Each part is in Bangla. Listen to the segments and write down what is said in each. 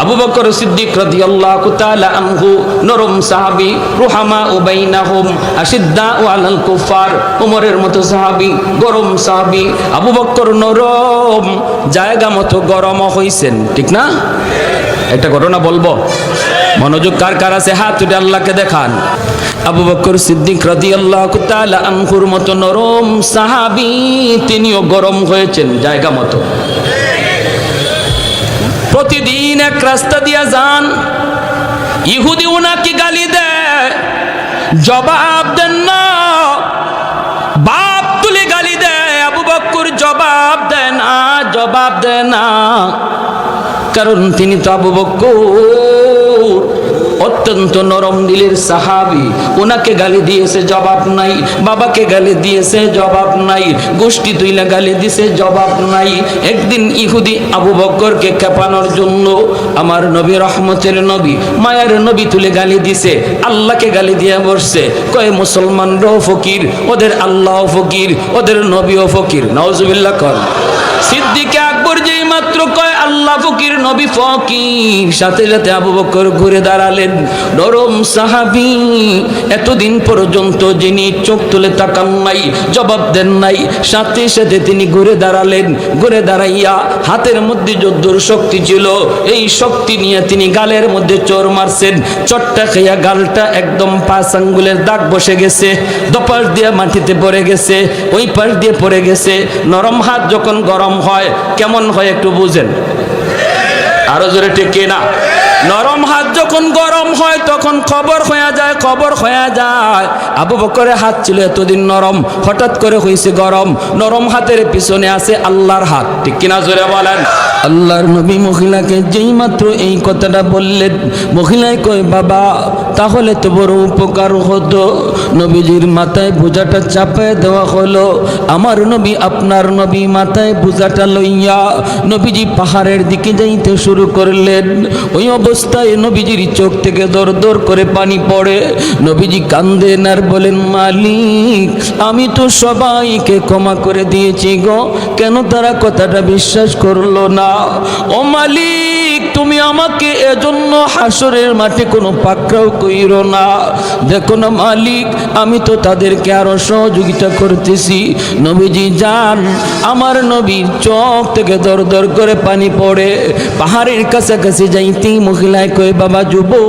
আবু বকর সিদ্দিক আশিদ্দা মতো সাহাবী, গরম আবু নরম, জায়গা মতো ঠিক না? একটা ঘটনা বলব। মনোযোগ কার কার আছে? হাত আল্লাহকে দেখান। আবু বকর সিদ্দিক রাদিয়াল্লাহু তাআলা মতো নরম সাহাবী, তিনিও গরম হয়েছেন, জায়গা মতো। প্রতিদিন এক রাস্তা দিয়া যান। ইহুদি উনাকে গালি দেয়। জবাব দেন না। বাপ তুলে গালি দেয়। আবু বক্কর জবাব দেয় না, জবাব দেয় না। কারণ তিনি তো আবু বক্কর। অত্যন্ত নরম দিলের সাহাবি। ওনাকে গালি দিয়েছে, জবাব নাই। বাবাকে গালি দিয়েছে, জবাব নাই। গোষ্ঠী তুইলা গালি দিছে, জবাব নাই। একদিন ইহুদি আবু বক্করকে খেপানোর জন্য আমার নবী রহমতের নবী, মায়ের নবী তুলে গালি দিছে। আল্লাহকে গালি দিয়ে বসছে। কয়ে, মুসলমানরাও ফকির, ওদের আল্লাহ ফকির, ওদের নবীও ফকির। নওজুবিল্লাহ কর। সিদ্দিকে আকবর যেই মাত্র কয় আল্লাহ ফকির নবী ফকির। সাথে সাথে আবু বকর ঘুরে দাঁড়ালেন। নরম সাহাবি, এতদিন পর্যন্ত যিনি চোখ তুলে তাকান নাই, জবাব দেন নাই, সাথে সাথে তিনি ঘুরে দাঁড়ালেন। ঘুরে দাঁড়াইয়া হাতের মধ্যে যদ্দুর শক্তি ছিল, এই শক্তি নিয়ে তিনি গালের মধ্যে চোর মারছেন। চট্টা খাইয়া গালটা একদম পাঁচ আঙ্গুলের দাগ বসে গেছে দপাস দিয়ে মাটিতে পড়ে গেছে, ওই পাশ দিয়ে পড়ে গেছে। নরম হাত যখন গরম হয়, কেমন হয় একটু বুঝেন। আরও জোরে টেকে না? নরম হাত যখন গরম হয়, তখন খবর হয়ে যায়, খবর হয়ে যায়। আবু বকরের হাত ছিল এতদিন নরম, হঠাৎ করে হয়েছে গরম। নরম হাতের পিছনে আছে আল্লাহর হাত। ঠিক কিনা জোরে বলেন? আল্লাহর নবী মহিলাকে যেই মাত্র এই কথাটা বললেন, মহিলায় কয়, বাবা, তাহলে তো বড় উপকার হতো। নবীজির মাথায় বোঝাটা চাপায় দেওয়া হলো। আমার নবী আপনার নবী মাথায় বোঝাটা লইয়া নবীজি পাহাড়ের দিকে যাইতে শুরু করলেন। ওই অবস্থায় নবীজির চোখ থেকে দর দর করে পানি পড়ে। নবীজি কান্দেন আর বলেন, মালিক, আমি তো সবাইকে ক্ষমা করে দিয়েছি গো। কেন তারা কথাটা বিশ্বাস করল না? ও মালিক, তুমি আমাকে এজন্য হাসরের মাঠে কোনো পাকড়াও কইরো না। দেখো না মালিক, আমি তো তাদেরকে আরও সহযোগিতা করতেছি। নবীজি যান, আমার নবীর চোখ থেকে দর দর করে পানি পড়ে। পাহাড়ের কাছাকাছি যাইতেই মহিলায় কয়ে, বাবা, যুবক।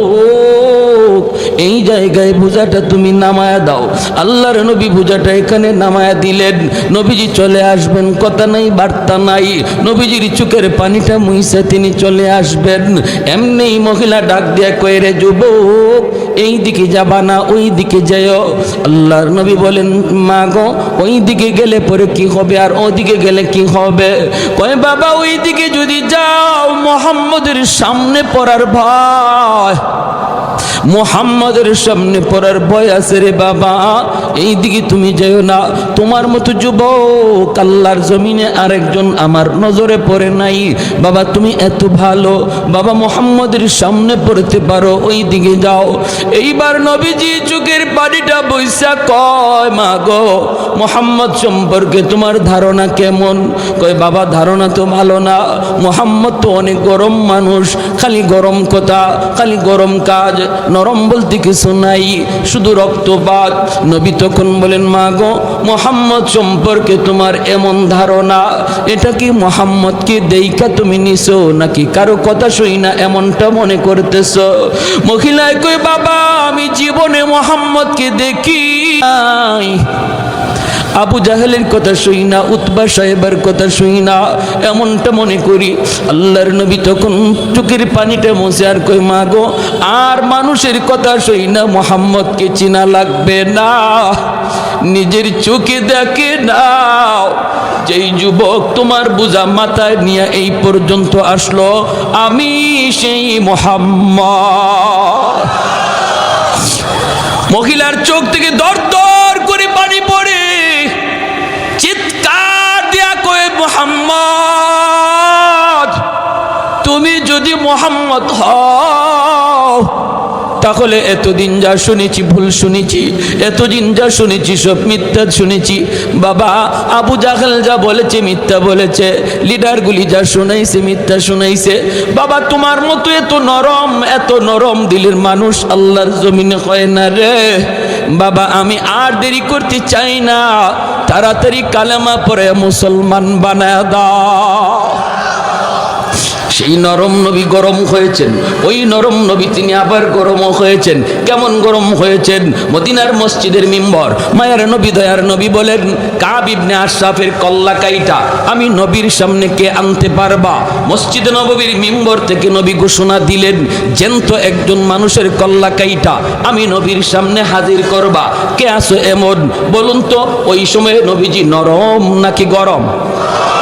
এই জায়গায় বোঝাটা তুমি নামায়া দাও। আল্লাহর নবী বোঝাটা এখানে নামায়া দিলেন। নবীজি চলে আসবেন, কথা নাই, বার্তা নাই। নবীজির চোখের পানিটা মুইসা তিনি চলে আসবেন। এমনি মহিলা ডাক দিয়া কয়ে রে, যুবক, এই দিকে যাবা না, ওই দিকে যাও আল্লাহর নবী বলেন, মা গো, ওই দিকে গেলে পরে কি হবে আর ওদিকে গেলে কি হবে? কয়, বাবা, ওই দিকে যদি যাও, মোহাম্মদের সামনে পড়ার ভয়। মোহাম্মদের সামনে পড়ার ভয় আছে রে বাবা। এই দিকে তুমি যেও না। তোমার মতো যুবক আল্লাহর জমিনে আরেকজন আমার নজরে পড়ে নাই। বাবা, তুমি এত ভালো। বাবা, মোহাম্মদের সামনে পড়তে পারো ওই দিকে যাও। এইবার নবীজি চোখের পানিটা বৈশা কয়, মা গো, মোহাম্মদ সম্পর্কে তোমার ধারণা কেমন? কয়, বাবা, ধারণা তো ভালো না। মোহাম্মদ তো অনেক গরম মানুষ। খালি গরম কথা, খালি গরম কাজ, নরম বলতে কিছু নাই, শুধু রক্তপাত নবী তখন বলেন, মা গো, মোহাম্মদ সম্পর্কে তোমার এমন ধারণা, এটা কি মোহাম্মদকে দেইকা তুমি নিছো, নাকি কারও কথা শুই না এমনটা মনে করতেছ মহিলায় কই বাবা, আমি জীবনে মোহাম্মদকে দেখি। আবু জাহেলের কথা শুই না, উতবা সাহেবের কথা শুই না, এমনটা মনে করি। আল্লাহর নবী তখন চোখের পানিটা মুছে আর কই মা গো, আর মানুষের কথা শুই না, মোহাম্মদকে চিনা লাগবে না। নিজের চোখে দেখে নাও, যেই যুবক তোমার বোঝা মাথায় নিয়ে এই পর্যন্ত আসলো, আমি সেই মোহাম্মদ। মহিলার চোখ থেকে দর দর মোহাম্মদ, তুমি যদি মোহাম্মদ হও, তাহলে এতদিন যা শুনেছি, ভুল শুনেছি, এতদিন যা শুনেছি, সব মিথ্যা শুনেছি। বাবা, আবু জাহেল যা বলেছে, মিথ্যা বলেছে। লিডারগুলি যা শুনাইছে, মিথ্যা শুনাইছে। বাবা, তোমার মতো এত নরম এত নরম দিলের মানুষ আল্লাহর জমিনে হয় না রে। বাবা, আমি আর দেরি করতে চাই না। তাড়াতাড়ি কালেমা পরে মুসলমান বানায় দাও। সেই নরম নবী গরম হয়েছেন। ওই নরম নবী তিনি আবার গরম হয়েছেন। কেমন গরম হয়েছেন? মদিনার মসজিদের মিম্বর। মায়ার নবী, দয়ার নবী বলেন, কাব ইবনে আশরাফের কল্লা কাইটা আমি নবীর সামনে কে আনতে পারবা? মসজিদ নববীর মিম্বর থেকে নবী ঘোষণা দিলেন জেন্ত একজন মানুষের কল্লা কাইটা আমি নবীর সামনে হাজির করবা। কে আসো এমন? বলুন তো, ওই সময়ে নবীজি নরম নাকি গরম?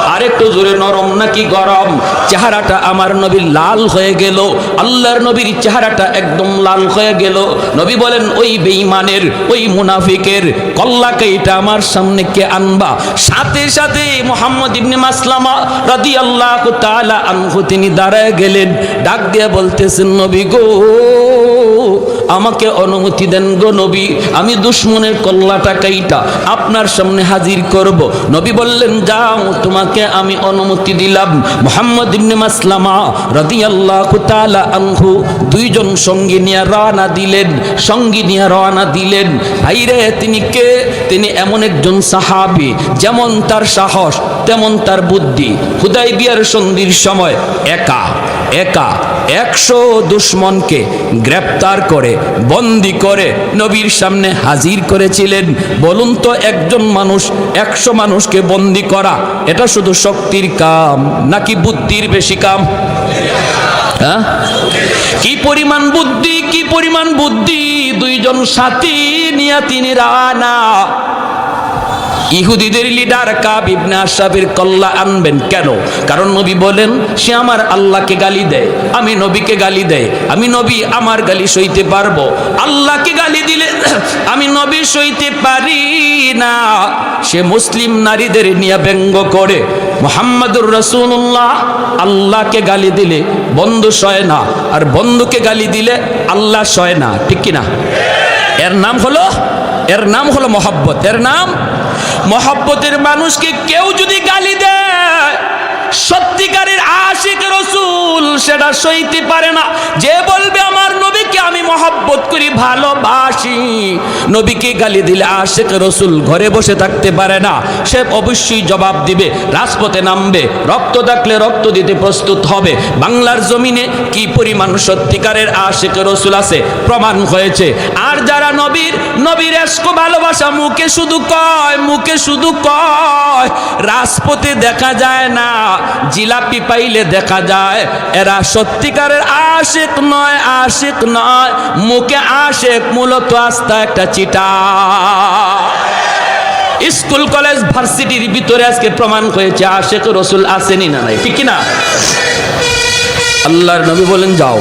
আরেকটু জোরে নরম নাকি গরম? চেহারাটা আমার নবীর লাল হয়ে গেল। আল্লাহর নবীর চেহারাটা একদম লাল হয়ে গেল। নবী বলেন, ওই বেঈমানের, ওই মুনাফিকের কল্লাকে এটা আমার সামনে কে আনবা? সাথে সাথে মোহাম্মদ ইবনে মাসলামা রাদিয়াল্লাহু তাআলা আনহু তিনি দাঁড়ায় গেলেন। ডাক দিয়ে বলতেছেন, নবী গো আমাকে অনুমতি দেন গো নবী, আমি দুশ্মনের কল্লাটা কাইটা আপনার সামনে হাজির করব। নবী বললেন, যাও, তোমাকে আমি অনুমতি দিলাম। মোহাম্মদ ইবনে মাসলামা রাদিয়াল্লাহু তাআলা আনহু দুইজন সঙ্গী নিয়ে রওনা দিলেন, সঙ্গী নিয়ে রওনা দিলেন। ভাইরে, তিনি কে? তিনি এমন একজন সাহাবী, যেমন তার সাহস, তেমন তার বুদ্ধি। হুদাইবিয়ার সন্ধির সময় একা। একা একশো দুশ্মনকে গ্রেপ্তার করে, বন্দি করে নবীর সামনে হাজির করেছিলেন। বলুন তো একজন মানুষ, একশো মানুষকে বন্দি করা, এটা শুধু শক্তির কাম নাকি বুদ্ধির বেশি কাম? হ্যাঁ? কি পরিমাণ বুদ্ধি, কি পরিমাণ বুদ্ধি? দুইজন সাথী নিয়ে তিনি রানা। ইহুদিদের লিডার কাব ইবনে আশরাফের কল্লা আনবেন কেন? কারণ নবী বলেন, সে আমার আল্লাহকে গালি দেয়, আমি নবীকে গালি দেয়, আমি নবী আমার গালি সইতে পারব। আল্লাহকে গালি দিলে আমি নবী সইতে পারি না। সে মুসলিম নারীদের নিয়ে ব্যঙ্গ করে। মোহাম্মদুর রসুল্লাহ আল্লাহকে গালি দিলে বন্ধু সয় না, আর বন্ধুকে গালি দিলে আল্লাহ সয় না। ঠিক কিনা? এর নাম হলো, এর নাম হলো মহব্বত। এর নাম মহব্বতের মানুষকে কেউ যদি গালি দেয় সত্যিকারের আশিক রসুল সেটা সইতে পারে না। যে বলবে, আমার নবীকে আমি মহব্বত করি, ভালোবাসি। নবীকে গালি দিলে আশেক রসুল ঘরে বসে থাকতে পারে না। সে অবশ্যই জবাব দিবে, রাজপথে নামবে, রক্ত থাকলে রক্ত দিতে প্রস্তুত হবে। বাংলার জমিনে কি পরিমাণ সত্যিকারের আশেক রসুল আছে, প্রমাণ হয়েছে। আর যারা নবীর নবীর এসকো ভালোবাসা মুখে শুধু কয়, মুখে শুধু কয়, রাজপথে দেখা যায় না জিলাপি পাইলে দেখা যায়, এরা সত্যিকারের আশেক নয় আশেক নয়। মুখে আশেক মূলত আস্থা একটা চিটা স্কুল, কলেজ, ভার্সিটির ভিতরে আজকে প্রমাণ হয়েছে, আশেক রসুল আসেনি না নাই, ঠিক না আল্লাহর নবী বলেন, যাও।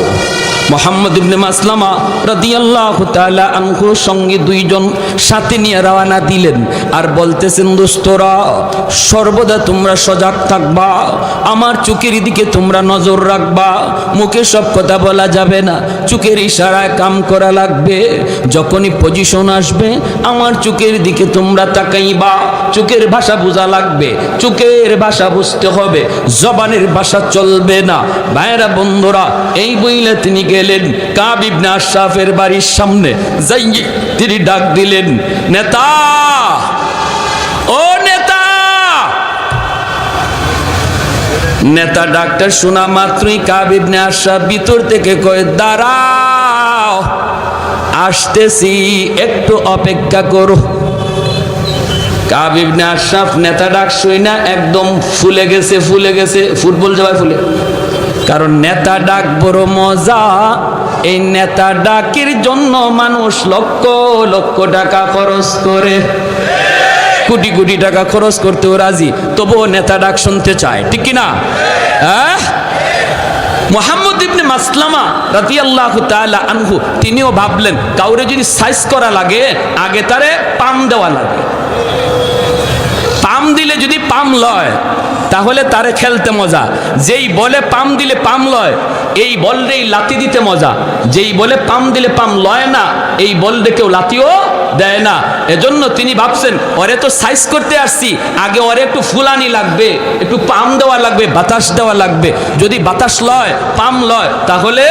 মোহাম্মদ ইবনে মাসলামা রাদিয়াল্লাহু তাআলা আনহু সঙ্গে দুইজন সাথে নিয়ে রওনা দিলেন। আর বলতেছেন, দোস্তরা, সর্বদা তোমরা সজাগ থাকবা। আমার চোখের দিকে তোমরা নজর রাখবা। মুখে সব কথা বলা যাবে না। চোখের ইশারায় কাম করা লাগবে। যখনই পজিশন আসবে, আমার চোখের দিকে তোমরা তাকাইবা। চোখের ভাষা বোঝা লাগবে। চোখের ভাষা বুঝতে হবে। জবানের ভাষা চলবে না। ভাইরা বন্ধুরা, এই বইলে তিনি গেলেন কাব ইবনে আশরাফের বাড়ির সামনে। যাই তিনি ডাক দিলেন, নেতা! ও নেতা! নেতা ডাক্তার শোনা মাত্রই কাব ইবনে আশরাফ ভিতর থেকে কয়ে, দাঁড়াও, আসতেছি, একটু অপেক্ষা করো। কাব ইবনে আশরাফ নেতা ডাক শুই না, একদম ফুলে গেছে ফুলে গেছে, ফুটবল যাওয়ায় ফুলে। কারণ নেতা ডাক বড় মজা। এই নেতা ডাকের জন্য মানুষ লক্ষ লক্ষ টাকা খরচ করে। কোটি কোটি টাকা খরচ করতেও রাজি, তবুও নেতা ডাক শুনতে চায়, ঠিক কি না? হ্যাঁ? মোহাম্মদ ইবনে মাসলামা রাদিয়াল্লাহু তাআলা আনহু, তিনিও ভাবলেন, কাউরে যদি সাইজ করা লাগে, আগে তারে পাম দেওয়া লাগে। পাম দিলে যদি পাম লয় তাহলে তারে খেলতে মজা। যেই বলে পাম দিলে পাম লয়, এই বল বলরেই লাতি দিতে মজা। যেই বলে পাম দিলে পাম লয় না, এই বলরে কেউ লাতিও দেয় না। এজন্য তিনি ভাবছেন ওরে তো সাইজ করতে আসছি, আগে ওরে একটু ফুলানি লাগবে, একটু পাম দেওয়া লাগবে, বাতাস দেওয়া লাগবে। যদি বাতাস লয়, পাম লয়, তাহলে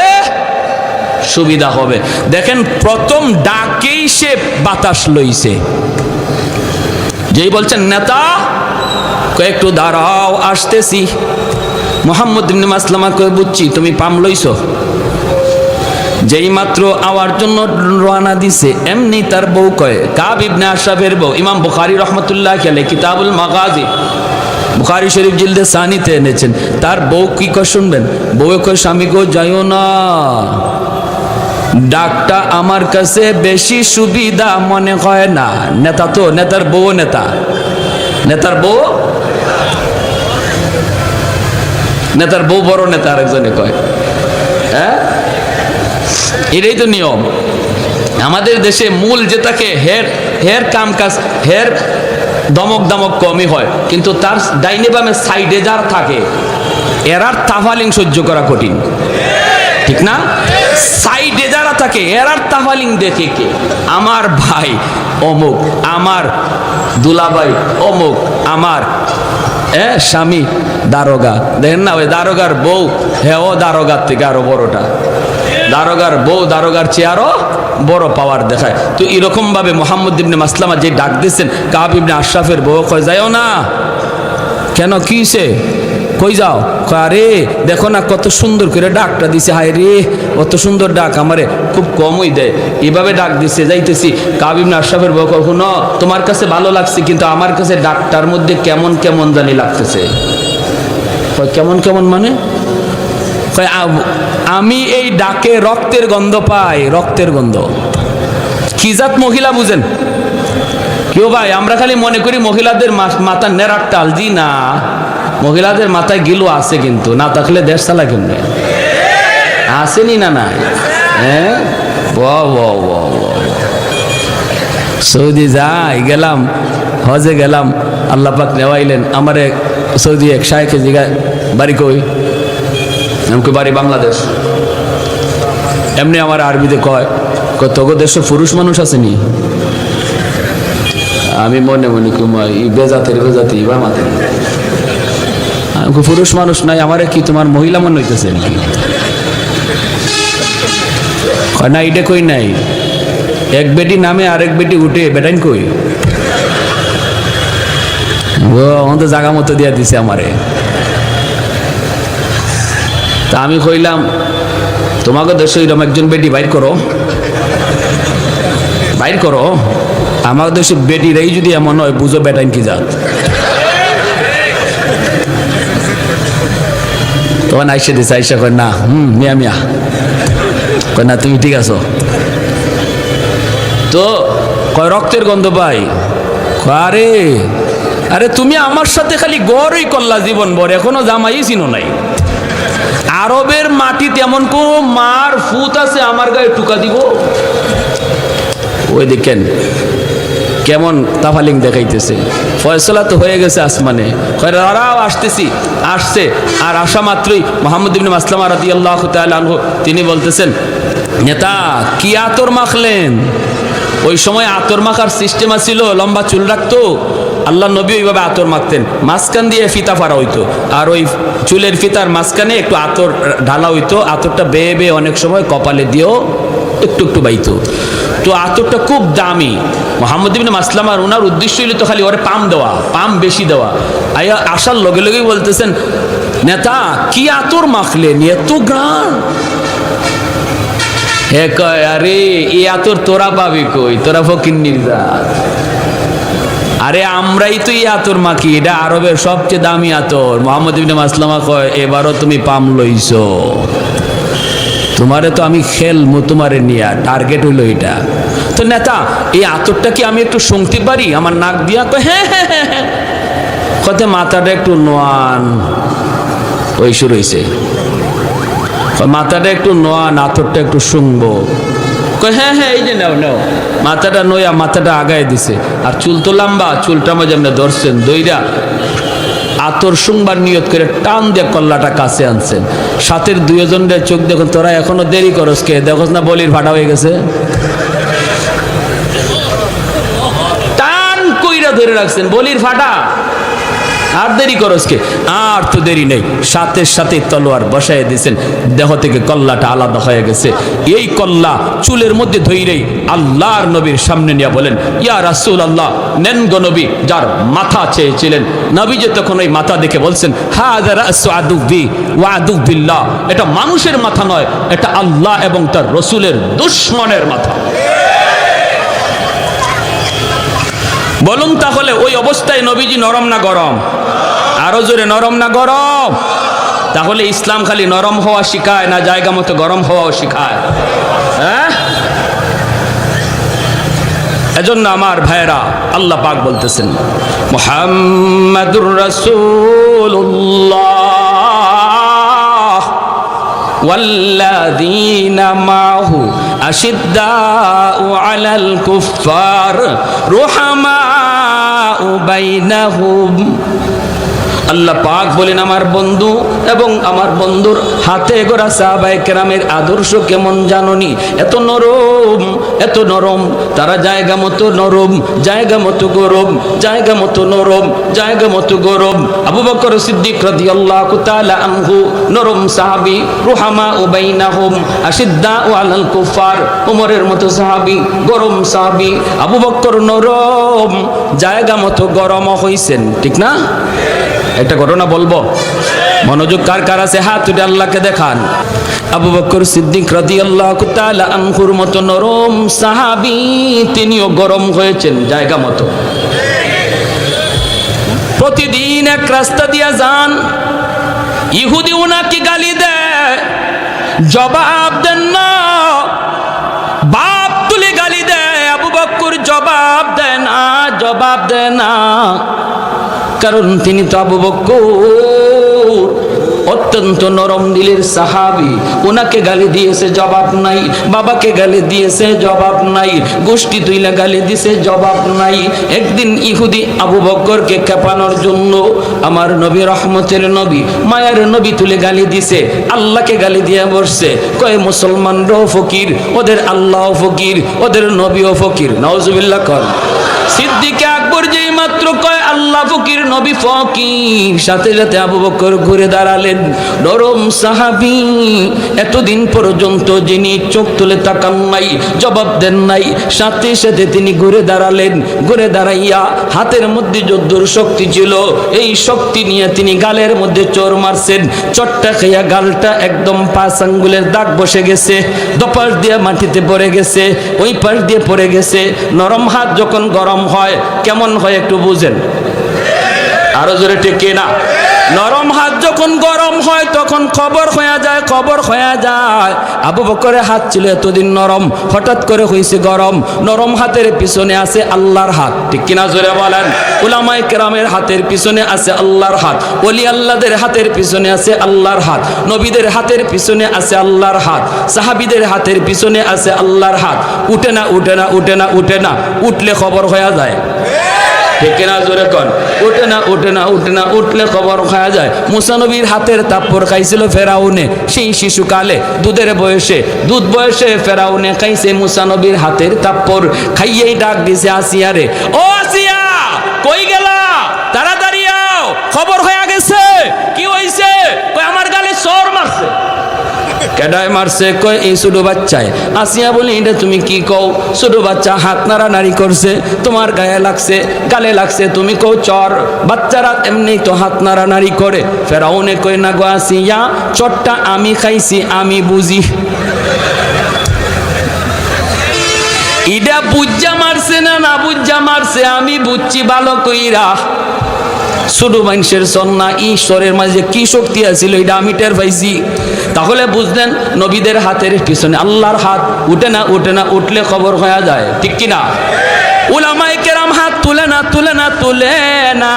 সুবিধা হবে। দেখেন, প্রথম ডাকেই সে বাতাস লইছে। যেই বলছেন, নেতা কয়েকটু দাঁড়াও, আসতেছি। মোহাম্মদ ইবনে মাসলামা কয়ে বুঝছি, তুমি পাম লইছো। যেই মাত্র আওয়ার জন্য রওনা দিছে, এমনি তার বউ কয়, কাব ইবনে আশরাফের বউ, ইমাম বুখারী রহমতুল্লাহ খেলে কিতাবুল মাগাজি। বুখারী শরীফ জিলদে সানিতে এনেছেন। তার বউ কি কয় শুনবেন? বউ কয়, স্বামী গো, যাইও না। ডাকটা আমার কাছে বেশি সুবিধা মনে হয় না। নেতা তো, নেতার বউ নেতা। নেতার বউ? নেতার বউ বড় নেতা আরেকজনে কয়। হ্যাঁ? এটাই তো নিয়ম। আমাদের দেশে মূল যেটাকে হের হের কাম কাজ হের দমক দমক কমই হয়। কিন্তু তার ডাইনে বামে সাইডে যার থাকে, এরার তাফালিং সহ্য করা কঠিন। ঠিক না? সাইডে যারা থাকে, এরার তাফালিং দেখে কে? আমার ভাই অমুক, আমার দুলাভাই অমুক, আমার, এ, স্বামী দারোগা। দেখেন না, ওই দারোগার বউ হ্যাঁ ও দারোগার থেকে আরও বড়টা। দারোগার বউ, দারোগার চেয়ে আরও বড় পাওয়ার দেখায়। তো এরকম ভাবে মোহাম্মদ ইবনে মাসলামা যে ডাক দিচ্ছেন কাব ইবনে আশরাফের বউ কয় যাইও না। কেন কিসে কই যাও? আরে, দেখো না কত সুন্দর করে ডাকটা দিছে। হায় রে, কত সুন্দর ডাক আমারে। খুব কমই দেয়। এভাবে ডাক দিছে, যাইতেছি। কাবিম আশরাফের বউ কখনো তোমার কাছে ভালো লাগছে, কিন্তু আমার কাছে ডাকটার মধ্যে কেমন কেমন জানি লাগতেছে। কেমন কেমন মানে? আমি এই ডাকে রক্তের গন্ধ পাই, রক্তের গন্ধ। কি জাত মহিলা বুঝেন? কেউ ভাই, আমরা খালি মনে করি মহিলাদের মাথা নেড়ার টাল জি না। মহিলাদের মাথায় গিলো আছে কিন্তু। না থাকলে দেশ চালা কেমনে? আসেনি না না হ্যাঁ? সৌদি যাই, গেলাম, হজে গেলাম, আল্লাহ পাক নেওয়াইলেন। আমার এক সৌদি এক শাহেখে জিগা বাড়ি কই? এমনকি বাড়ি বাংলাদেশ। এমনি আমার আরবিতে কয় তোগো দেশে পুরুষ মানুষ আসেনি? আমি মনে মনে কুমার ই বেজাতের বেজাতি বা মাতে পুরুষ মানুষ নাই, আমারে কি তোমার মহিলা মনে হইতেছে? না এটা কই নাই? এক বেটি নামে আরেক বেটি উঠে, বেটাইন কই? আমাদের জায়গা মতো দিয়া দিছে আমারে। তা আমি কইলাম, তোমাকে দেশে এরকম একজন বেটি বাইর করো। বাইর করো? আমার দেশে বেটিরাই যদি এমন হয়, বুঝো বেটাইন কি জাত? তখন আইসে দিছে আইসা কয় না হুম মিয়া মিয়া কয় না তুমি ঠিক আছো তো কয় রক্তের গন্ধ পাই আরে আরে তুমি আমার সাথে খালি গড়ই করলা জীবন ভর এখনও জামাই চিনো নাই আরবের মাটিতে এমন কোন মার ফুত আছে আমার গায়ে টুকা দিব ওই দেখেন কেমন তাফালিং দেখাইতেছে ফয়সলা তো হয়ে গেছে আসমানে। রারাও আসতেছি, আসছে। আর আসা মাত্রই মোহাম্মদ ইবিন মাসলামা রাদি আল্লাহ আনহু, তিনি বলতেছেন, নেতা, কি আতর মাখলেন? ওই সময় আতর মাখার সিস্টেম ছিল লম্বা চুল রাখতো। আল্লাহ নবী ওইভাবে আতর মাখতেন। মাঝখান দিয়ে ফিতা ফাড়া হইতো। আর ওই চুলের ফিতার মাঝখানে একটু আতর ঢালা হইতো। আতরটা বেয়ে বেয়ে অনেক সময় কপালে দিয়েও একটু একটু বাইতো। তো আতরটা খুব দামি। মোহাম্মদ ইবিন মাসলামার ওনার উদ্দেশ্য হইলে তো খালি ওরে পাম দেওয়া, পাম বেশি দেওয়া। আয়া আসার লগে লগেই বলতেছেন, নেতা, কি আতর মাখলেন? এত গ্রান হে কয়, আরে, এ আতর তোরা পাবি কই? তোরা ফকির নির্যাত। আরে, আমরাই তো এই আতর মাখি, এটা আরবের সবচেয়ে দামি আতর। মোহাম্মদ ইবিন মাসলামা কয়, এবারও তুমি পাম লইছো। তোমারে তো আমি খেলব তোমারে নিয়া টার্গেট হইল এটা। তো নেতা, এই আতরটা কি আমি একটু শুনতে পারি? আমার নাক দিয়া কয় হ্যাঁ হ্যাঁ হ্যাঁ হ্যাঁ। কত মাথাটা একটু নোয়ান। ওই শুরু হয়েছে মাথাটা একটু নোয়ান, আতরটা একটু শুনব। হ্যাঁ হ্যাঁ এই যে নাও নাও। মাথাটা মাথাটা আগায় দিছে। আর চুল তো লম্বা, চুলটা মাঝে আপনি ধরছেন, দইরা। আতর শুনবার নিয়ত করে টান দিয়ে কল্লাটা কাছে আনছেন। সাথের দুইজনের চোখ দেখুন, তোরা এখনও দেরি করস কে? দেখোস না বলির ফাটা হয়ে গেছে টান কইরা ধরে রাখছেন, বলির ফাটা। আর দেরি করসকে আর তো দেরি নেই। সাথে সাথে তলোয়ার বসায় দিয়েছেন। দেহ থেকে কল্লাটা আলাদা হয়ে গেছে। এই কল্লা চুলের মধ্যে ধৈরেই আল্লাহর নবীর সামনে নিয়ে বলেন, ইয়া রাসূল আল্লাহ নেন গো নবী, যার মাথা চেয়েছিলেন। নবী যে তখন ওই মাথা দেখে বলছেন রাসু আদুবি ওয়া আদুবিল্লাহ। এটা মানুষের মাথা নয়, এটা আল্লাহ এবং তার রসুলের দুশ্মনের মাথা। বলুন তাহলে ওই অবস্থায় নবীজি নরম না গরম? আরও জোরে নরম না গরম? তাহলে ইসলাম খালি নরম হওয়া শিখায় না জায়গা মতো গরম হওয়াও শিখায়? হ্যাঁ? এজন্য আমার ভাইরা আল্লাহ পাক বলতেছেন, মোহাম্মদুর রাসূলুল্লাহ ওয়াল্লাযীনা মাহু আশিদ্দাউ আলাল কুফফার রুহামা বাইনাহুম আল্লাহ পাক বলেন, আমার বন্ধু এবং আমার বন্ধুর হাতে গোড়া সাহাবাই কেরামের আদর্শ কেমন জাননি? এত নরম এত নরম। তারা জায়গা মতো নরম, জায়গা মতো গরম, জায়গা মতো নরম, জায়গা মতো গরম। আবু বকর সিদ্দিক রাদিয়াল্লাহু তাআলা আনহু, নরম সাহাবী, রুহামা উবাইনাহুম আশিদ্দা ও আলাল কুফার উমরের মতো সাহাবী, গরম সাহাবী। আবু বকর নরম, জায়গা মতো গরম হইছেন, ঠিক না? একটা ঘটনা বলব। মনোযোগ কার কার আছে? হাত উঠে আল্লাহকে দেখান। আবু বকর সিদ্দিক রাদিয়াল্লাহু তাআলা আনহুর মতো নরম সাহাবী, তিনিও গরম হয়েছেন জায়গা মতো। প্রতিদিন এক রাস্তা দিয়া যান। ইহুদি উনাকে গালি দেয়, জবাব দেন না। বাপ তুলে গালি দেয়, আবু বক্কর জবাব দেয় না, জবাব দেয় না। কারণ তিনি তো আবু বক্কর। অত্যন্ত নরম দিলের সাহাবি। ওনাকে গালি দিয়েছে, জবাব নাই। বাবাকে গালি দিয়েছে, জবাব নাই। গোষ্ঠী তুইলা গালি দিয়েছে জবাব নাই। একদিন ইহুদি আবু বক্করকে খেপানোর জন্য আমার নবী রহমতের নবী, মায়ের নবী তুলে গালি দিছে। আল্লাহকে গালি দিয়ে বসছে কয় মুসলমানরাও ফকির, ওদের আল্লাহ ফকির, ওদের নবীও ফকির। নওজুবিল্লাহ কর। সিদ্দিকে আকবর যেই মাত্র কয় আল্লাহ ফকির নবী ফকির। সাথে সাথে আবু বকর ঘুরে দাঁড়ালেন। নরম সাহাবি, এতদিন পর্যন্ত যিনি চোখ তুলে তাকান নাই, জবাব দেন নাই, সাথে সাথে তিনি ঘুরে দাঁড়ালেন। ঘুরে দাঁড়াইয়া হাতের মধ্যে যদ্দুর শক্তি ছিল, এই শক্তি নিয়ে তিনি গালের মধ্যে চোর মারছেন। চট্টা খাইয়া গালটা একদম পাঁচ আঙ্গুলের দাগ বসে গেছে দপাস দিয়ে মাটিতে পড়ে গেছে, ওই পাশ দিয়ে পড়ে গেছে। নরম হাত যখন গরম হয়, কেমন হয় একটু বুঝেন। আরও জোরে টেকে না? নরম হাত যখন গরম হয়, তখন খবর হয়ে যায়, খবর হয়ে যায়। আবু বকরের হাত ছিল এতদিন নরম, হঠাৎ করে হয়েছে গরম। নরম হাতের পিছনে আছে আল্লাহর হাত। ঠিক কিনা জোরে বলেন? উলামাই কেরামের হাতের পিছনে আছে আল্লাহর হাত। ওলি আল্লাহদের হাতের পিছনে আছে আল্লাহর হাত। নবীদের হাতের পিছনে আছে আল্লাহর হাত। সাহাবিদের হাতের পিছনে আছে আল্লাহর হাত। উঠে না উঠে না উঠে না উঠে না। উঠলে খবর হয়ে যায়। ঠিক না জোরে কন। ওঠে না ওঠে না উঠে না উঠলে খবর খাওয়া যায়। মুসানবীর হাতের তাপ্পর খাইছিল ফেরাউনে, সেই শিশুকালে। দুধের বয়সে, দুধ বয়সে ফেরাউনে খাইছে মুসানবীর হাতের তাপ্পর খাইয়েই ডাক দিছে আসিয়ারে, ও আসিয়া, কই গেলা? তাড়াতাড়ি আও, খবর হয়ে গেছে, কি হইছে? আমার গালে সর মারছে। কেডায় মারছে, কয়, এই ছোট বাচ্চায়। আসিয়া বলি, এটা তুমি কি কও? ছোট বাচ্চা হাত নাড়ানাড়ি করছে, তোমার গায়ে লাগছে, গালে লাগছে, তুমি কও, চর। বাচ্চারা এমনি তো হাত নাড়ানাড়ি করে। ফেরাউনে কই না গো আসিয়া, চটটা আমি খাইছি, আমি বুঝি। ইডা বুজ্জা মারছে না না বুজ্জা মারছে, আমি বুঝছি ভালো কইরা। ছোট মানুষের সন্না, ঈশ্বরের মাঝে কি শক্তি আছিল, এটা আমি টের পাইছি। তাহলে বুঝলেন, নবীদের হাতের পিছনে, আল্লাহর হাত উঠে না উঠে না, উঠলে খবর হয়ে যায়, ঠিক কিনা? ওলামাইকে তুলে না তুলে না তুলে না।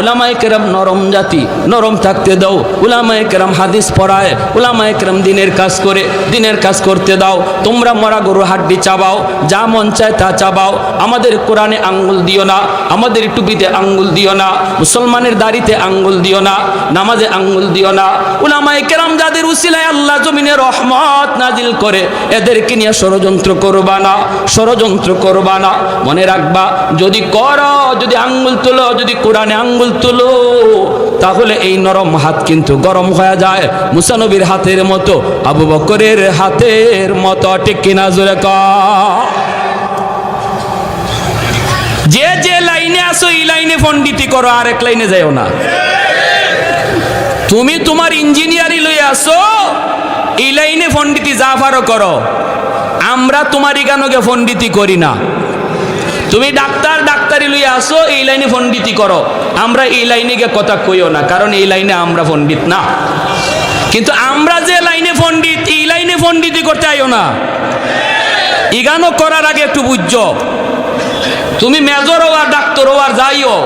উলামায়ে কেরাম নরম জাতি, নরম থাকতে দাও। উলামায়ে কেরাম হাদিস পড়ায়, উলামায় কেরাম দিনের কাজ করে, দিনের কাজ করতে দাও। তোমরা মরা গরু হাড্ডি চাবাও, যা মন চায় তা চাবাও। আমাদের কোরআনে আঙ্গুল দিও না, আমাদের টুপিতে আঙ্গুল দিও না, মুসলমানের দাড়িতে আঙ্গুল দিও না, নামাজে আঙ্গুল দিও না। উলামায়ে কেরাম যাদের উসিলায় আল্লাহ জমিনে রহমত নাজিল করে, এদেরকে নিয়ে ষড়যন্ত্র করবা না, ষড়যন্ত্র করবা না। মনে রাখবা, যদি করো যদি আঙ্গুল তুলো, যদি কোরআনে আঙ্গুল তুলো, তাহলে এই নরম হাত কিন্তু গরম হয়ে যায়। মুসানবীর হাতের মতো, আবু বকরের হাতের মতো, ঠিক কিনা জোরে কর যে যে লাইনে আসো এই লাইনে পণ্ডিতি করো আর এক লাইনে যাও না। তুমি তোমার ইঞ্জিনিয়ারি লই আসো এই লাইনে পণ্ডিতি যা পারো করো। আমরা তোমার ইগানোকে পণ্ডিতি করি না। তুমি ডাক্তার, ডাক্তারি লই আসো, এই লাইনে পণ্ডিতি করো। আমরা এই লাইনে গিয়ে কথা কইও না, কারণ এই লাইনে আমরা পণ্ডিত না। কিন্তু আমরা যে লাইনে পণ্ডিত এই লাইনে পণ্ডিতি করতে আইও না। ইগানো করার আগে একটু বুঝছ, তুমি মেজর হও আর ডাক্তার হও আর যাইও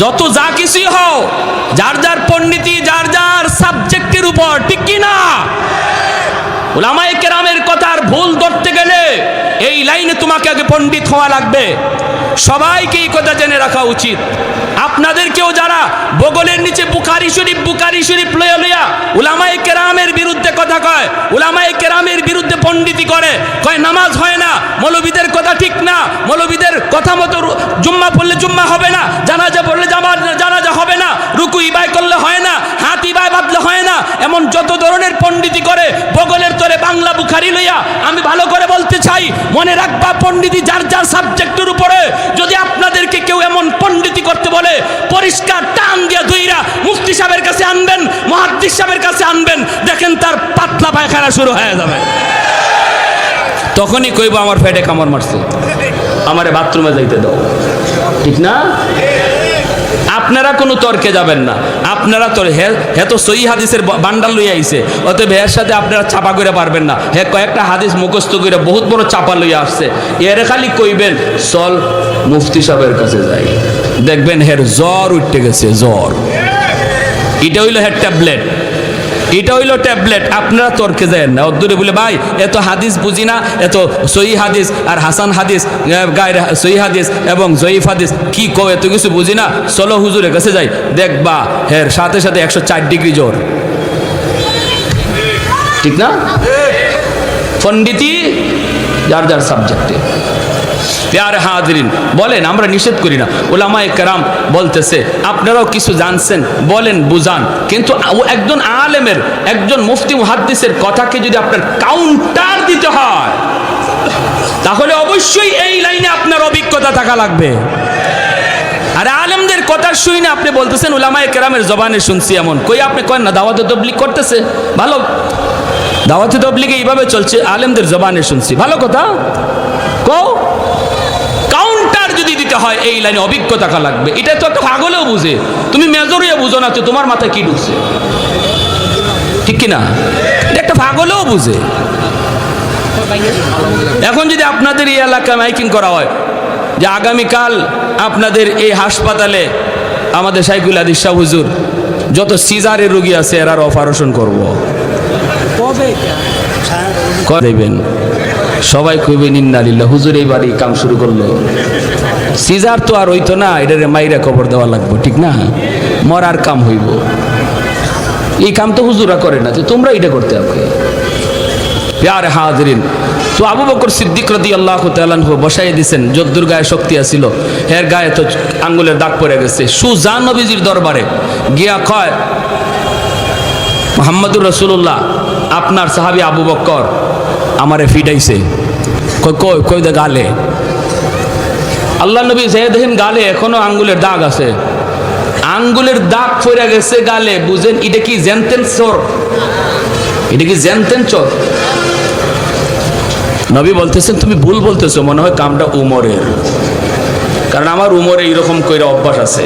যত যা কিছুই হও, যার যার পণ্ডিতি, যার যার সাবজেক্টের উপর, ঠিক কি না ওলামায়ে কেরামের কথার ভুল ধরতে গেলে এই লাইনে তোমাকে আগে পণ্ডিত হওয়া লাগবে। সবাইকে এই কথা জেনে রাখা উচিত। আপনাদেরকেও যারা বগলের নিচে বুখারি শরীফ বুখারি শরীফ লইয়া লইয়া উলামায়ে কেরামের বিরুদ্ধে কথা কয়, উলামায়ে কেরামের বিরুদ্ধে পণ্ডিতি করে, কয়, নামাজ হয় না, মৌলবীদের কথা ঠিক না, মৌলবীদের কথা মতো জুম্মা পড়লে জুম্মা হবে না, জানাজা পড়লে জামা জানাজা হবে না, রুকু ইবাই করলে হয় না, হাত ইবাই বাঁধলে হয় এমন যত ধরনের পণ্ডিতি করে, বগলের তরে বাংলা বুখারি লইয়া আমি ভালো করে বলতে চাই, মনে রাখবা পণ্ডিতি যার যার সাবজেক্টের উপরে যদি আপনাদেরকে কেউ এমন পণ্ডিতি করতে বলে, পরিষ্কার টান দিয়া দুইরা মুফতি সাহেবের কাছে আনবেন, মহাদ্দিস সাহেবের কাছে আনবেন, দেখেন তার পাতলা পায়খানা শুরু হয়ে যাবে। তখনই কইব, আমার পেটে কামড় মারছে। আমারে বাথরুমে যাইতে দাও। ঠিক না? আপনারা কোনো তর্কে যাবেন না। আপনারা তো হে তো সই হাদিসের বান্ডাল লইয়া আইছে। অতএব এর সাথে আপনারা চাপা করে পারবেন না। হে কয়েকটা হাদিস মুখস্থ করে বহুত বড় চাপা লইয়া আসছে। এর খালি কইবেন, চল মুফতি সাহেবের কাছে যাই। দেখবেন হের জ্বর উঠতে গেছে, জ্বর। এটা হইল হের ট্যাবলেট। এটা হইল ট্যাবলেট আপনারা তর্কে যায় না। অদ্দূরে বলে ভাই এত হাদিস বুঝি না এত সহি হাদিস আর হাসান হাদিস গায়ের সহি হাদিস এবং জয়ীফ হাদিস কি কো এত কিছু বুঝি না। চলো হুজুরের কাছে যাই দেখবা হের সাথে সাথে একশো চার ডিগ্রি জ্বর। ঠিক না? পণ্ডিতি যার যার সাবজেক্টে প্যার হাজরিন, বলেন, আমরা নিষেধ করি না। ওলামায়ে কেরাম বলতেছে, আপনারাও কিছু জানছেন, বলেন, বুঝান। কিন্তু একজন আলেমের, একজন মুফতি মুহাদ্দিসের কথাকে যদি আপনার কাউন্টার দিতে হয়, তাহলে অবশ্যই এই লাইনে আপনার অভিজ্ঞতা থাকা লাগবে। আর আলেমদের কথা শুই না আপনি বলতেছেন, উলামায়ে কেরামের জবানে শুনছি এমন। কই আপনি কয়েন না, দাওয়াতে তবলিক করতেছে? ভালো। দাওয়াতে তবলিগে এইভাবে চলছে, আলেমদের জবানে শুনছি। ভালো কথা? কাউন্টার যদি দিতে হয় এই লাইনে অভিজ্ঞতা লাগবে? এটা তো একটা পাগলেও বুঝে। তুমি মেজরিয়া বুঝো না তো তোমার মাথায় কি ঢুকছে। ঠিক কি না এটা একটা পাগলেও বুঝে। এখন যদি আপনাদের এই এলাকায় মাইকিং করা হয় যে আগামীকাল আপনাদের এই হাসপাতালে আমাদের সাইকুল আদিস শাহ হুজুর যত সিজারের রুগী আছে এরার অপারেশন করব। করে দেবেন। সবাই কইবে নিন্নালিল্লা হুজুর এই বাড়ি কাম শুরু করল। সিজার তো আর হইতো না, এটারে মাইরা কবর দেওয়া লাগবে, ঠিক না? মরার কাম হইব। এই কাম তো হুজুরা করে না, তো তোমরা এটা করতে হবে। প্যার হাজরিন, তো আবু বকর সিদ্দিক রদি আল্লাহ তালানহু বসাই দিছেন, যদ্দুর গায়ে শক্তি আছিল এর গায়ে তো আঙ্গুলের দাগ পড়ে গেছে। সুজান নবীজির দরবারে গিয়া কয়, মোহাম্মদুর রসুল্লাহ আপনার সাহাবি আবু বক্কর আমারে ফিডাইছে কই কই কই দে গালে? আল্লাহ নবী যে গালে এখনও আঙ্গুলের দাগ আছে। আঙ্গুলের দাগ পড়ে গেছে গালে, বুঝেন, এটা কি জেনতেন চোর? এটা কি জেনতেন চোর? নবী বলতেছেন, তুমি ভুল বলতেছো, মনে হয় কামটা উমরের। কারণ আমার উমরে এইরকম কইরা অভ্যাস আছে।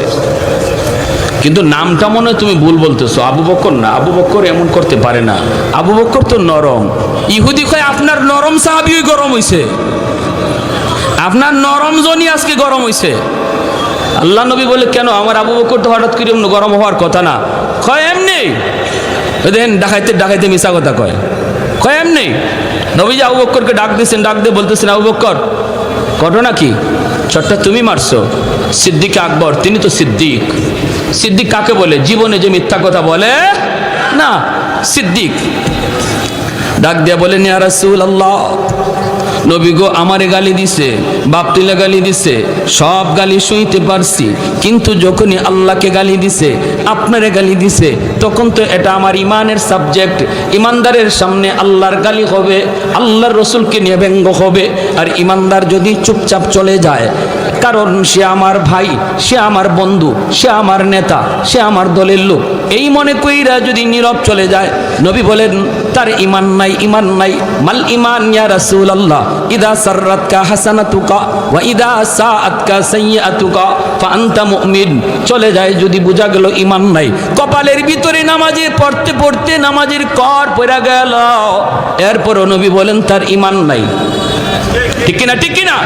কিন্তু নামটা মনে হয় তুমি ভুল বলতেছো। আবু বক্কর না, আবু বক্কর এমন করতে পারে না। আবু বক্কর তো নরম। ইহুদি কয়, আপনার নরম সাহাবি গরম হইছে। আপনার নরম জনি আজকে গরম হইছে। আল্লাহ নবী বলে, কেন? আমার আবু বকর তো হঠাৎ করে গরম হওয়ার কথা না। কয়, এমনি। দেখেন, ডাকাইতে ডাকাইতে মিশা কথা কয়। কয়, এমনি। নবী যে আবু বক্করকে ডাক দিয়েছেন, ডাক দিয়ে বলতেছেন, আবু বক্কর ঘটনা কি? চটটা তুমি মারছো? সিদ্দিক আকবর, তিনি তো সিদ্দিক। সিদ্দিক কাকে বলে? জীবনে যে মিথ্যা কথা বলে, না, সিদ্দিক। ডাক দিয়া বলেন ইয়া রাসূল আল্লাহ নবী গো, আমারে গালি দিছে বাপতিলে গালি দিছে, সব গালি শুইতে পারছি। কিন্তু যখনই আল্লাহকে গালি দিছে, আপনারে গালি দিছে, তখন তো এটা আমার ইমানের সাবজেক্ট ইমানদারের সামনে আল্লাহর গালি হবে, আল্লাহর রসুলকে নিয়ে ব্যঙ্গ হবে, আর ইমানদার যদি চুপচাপ চলে যায় কারণ সে আমার ভাই, সে আমার বন্ধু, সে আমার নেতা, সে আমার দলের লোক। এই মনে কইরা যদি নীরব চলে যায়, নবী বলেন, তার ইমান নাই ইমান নাই। মাল ইমান ইয়া রাসূল আল্লাহ ইদা সাররাতকা হাসানাতুকা ওয়া ইদা সাআতকা সাইয়্যাতুকা ফাআনতা মুমিন। চলে যায় যদি বোঝা গেল ইমান নাই। কপালের ভিতরে নামাজে পড়তে পড়তে নামাজের কর পড়া গেল। এরপরও নবী বলেন, তার ইমান নাই। ঠিক কিনা ঠিক কিনা?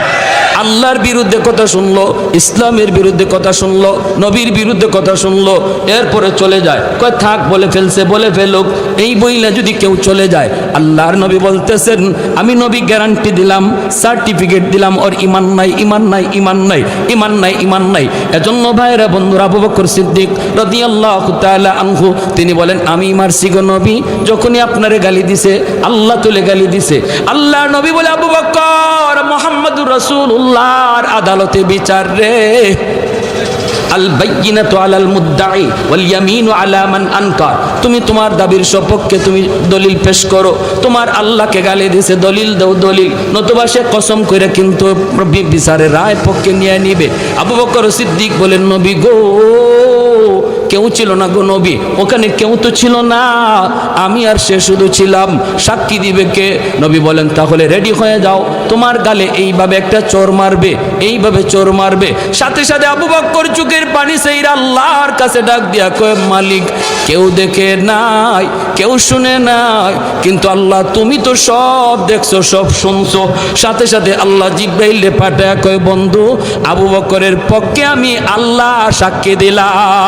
আল্লাহর বিরুদ্ধে কথা শুনলো, ইসলামের বিরুদ্ধে কথা শুনলো, নবীর বিরুদ্ধে কথা শুনলো, এরপরে চলে যায়। কয়, থাক, বলে ফেলছে, বলে ফেলুক, এই বইলে যদি কেউ চলে যায়, আল্লাহর নবী বলতেছেন, আমি নবী গ্যারান্টি দিলাম সার্টিফিকেট দিলাম, ওর ইমান নাই ইমান নাই ইমান নাই ইমান নাই ইমান নাই। এজন্য ভাইরা বন্ধুরা, আবু বকর সিদ্দিক রাদিয়াল্লাহু তাআলা আনহু, তিনি বলেন, আমি মারছি গো নবী, যখনই আপনারে গালি দিছে, আল্লাহ তুলে গালি দিছে। আল্লাহ নবী বলে, আবু বকর, মোহাম্মদুর রাসূলুল্লাহর আদালতে বিচার রে। তুমি তোমার দাবির সপক্ষে তুমি দলিল পেশ করো। তোমার আল্লাহকে গালি দিছে, দলিল দেও, দলিল। নতুবা সে কসম করে কিন্তু বিচারে রায় পক্ষে নিয়ে নিবে। আবু বকর সিদ্দিক বলেন, নবী গো কেউ ছিল না গো নবী, ওখানে কেউ তো ছিল না। আমি আর সে শুধু ছিলাম। সাক্ষী দিবে কে? নবী বলেন, তাহলে রেডি হয়ে যাও। তোমার গালে এইভাবে একটা চোর মারবে, এইভাবে চোর মারবে। সাথে সাথে আবু বক্কর চোখের পানি সেই আল্লাহর কাছে ডাক দিয়া কয়, মালিক, কেউ দেখে নাই, কেউ শুনে নাই। কিন্তু আল্লাহ, তুমি তো সব দেখছ, সব শুনছো। সাথে সাথে আল্লাহ জিব্রাইলে পাঠায় কয়, বন্ধু, আবু বকরের পক্ষে আমি আল্লাহ সাক্ষী দিলাম।